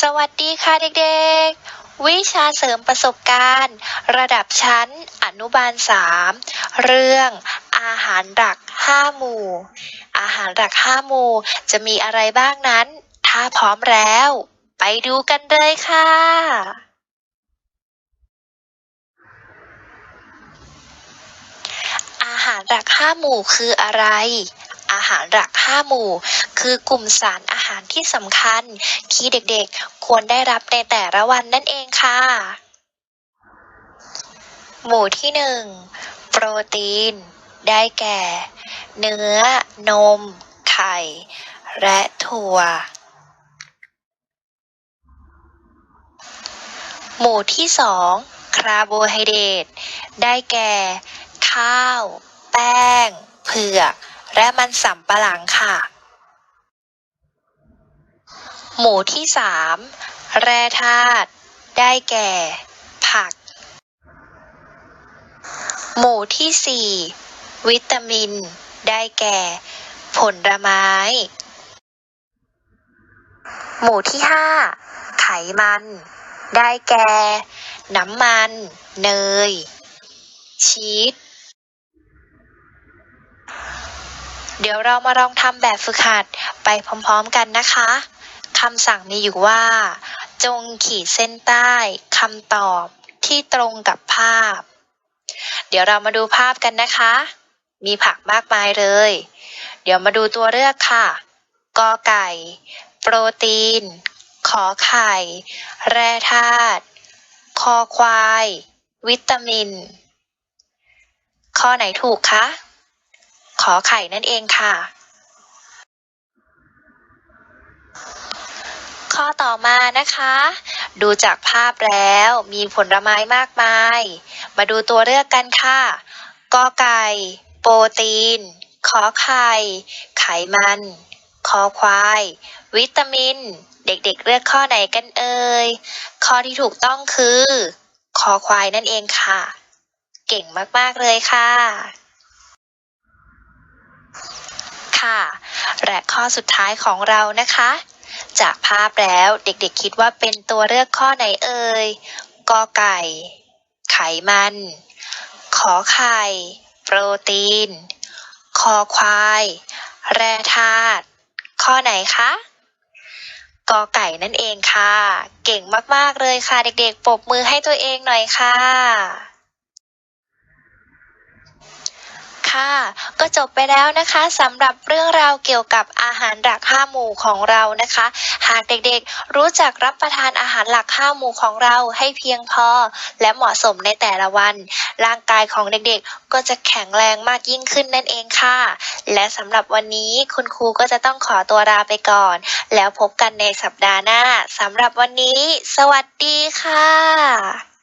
สวัสดีค่ะเด็กๆ วิชาเสริมประสบการณ์ ระดับชั้นอนุบาล 3 เรื่องอาหารหลัก 5 หมู่ อาหารหลัก 5 หมู่ จะมีอะไรบ้างนั้น ถ้าพร้อมแล้ว ไปดูกันเลยค่ะ อาหารหลัก 5 หมู่คืออะไรอาหารหลัก 5 หมู่ คือกลุ่มสารอาหารที่สำคัญ ที่เด็กๆ ควรได้รับในแต่ละวันนั่นเองค่ะ หมู่ที่1โปรตีน ได้แก่ เนื้อ นม ไข่ และถั่ว หมู่ที่2คาร์โบไฮเดรตได้แก่ ข้าว แป้ง เผือก และมันสำปะหลังค่ะ หมู่ที่สามแร่ธาตุได้แก่ ผัก หมู่ที่สี่วิตามิน ได้แก่ ผลไม้ หมู่ที่ห้าไขมัน ได้แก่ น้ำมัน เนย ชีสเดี๋ยวเรามาลองทำแบบฝึกหัดไปพร้อมๆกันนะคะ คำสั่งมีอยู่ว่า จงขีดเส้นใต้คำตอบที่ตรงกับภาพ เดี๋ยวเรามาดูภาพกันนะคะ มีผักมากมายเลย เดี๋ยวมาดูตัวเลือกค่ะ กอไก่ โปรตีน ขอไข่ แร่ธาตุ คอควาย วิตามิน ข้อไหนถูกคะ ขอไข่นั่นเองค่ะ ข้อต่อมานะคะ ดูจากภาพแล้วมีผลไม้มากมาย มาดูตัวเลือกกันค่ะกอไก่ โปรตีน ขอไข่ ไขมัน คอควาย วิตามิน เด็กๆเลือกข้อไหนกันเอ่ย ข้อที่ถูกต้องคือ คอควายนั่นเองค่ะ เก่งมากๆเลยค่ะค่ะและข้อสุดท้ายของเรานะคะ จากภาพแล้วเด็กๆคิดว่าเป็นตัวเลือกข้อไหนเอ่ยกอไก่ ไขมัน ขอไข่ โปรตีน คอควาย แร่ธาตุข้อไหนคะกอไก่นั่นเองค่ะ เก่งมากๆเลยค่ะ เด็กๆปรบมือให้ตัวเองหน่อยค่ะ ค่ะ ก็จบไปแล้วนะคะสำหรับเรื่องราวเกี่ยวกับอาหารหลักห้าหมู่ของเรานะคะ หากเด็กๆรู้จักรับประทานอาหารหลักห้าหมู่ของเราให้เพียงพอ และเหมาะสมในแต่ละวัน ร่างกายของเด็กๆ ก็จะแข็งแรงมากยิ่งขึ้นนั่นเองค่ะ และสำหรับวันนี้คุณครูก็จะต้องขอตัวลาไปก่อน แล้วพบกันในสัปดาห์หน้าสำหรับวันนี้ สวัสดีค่ะ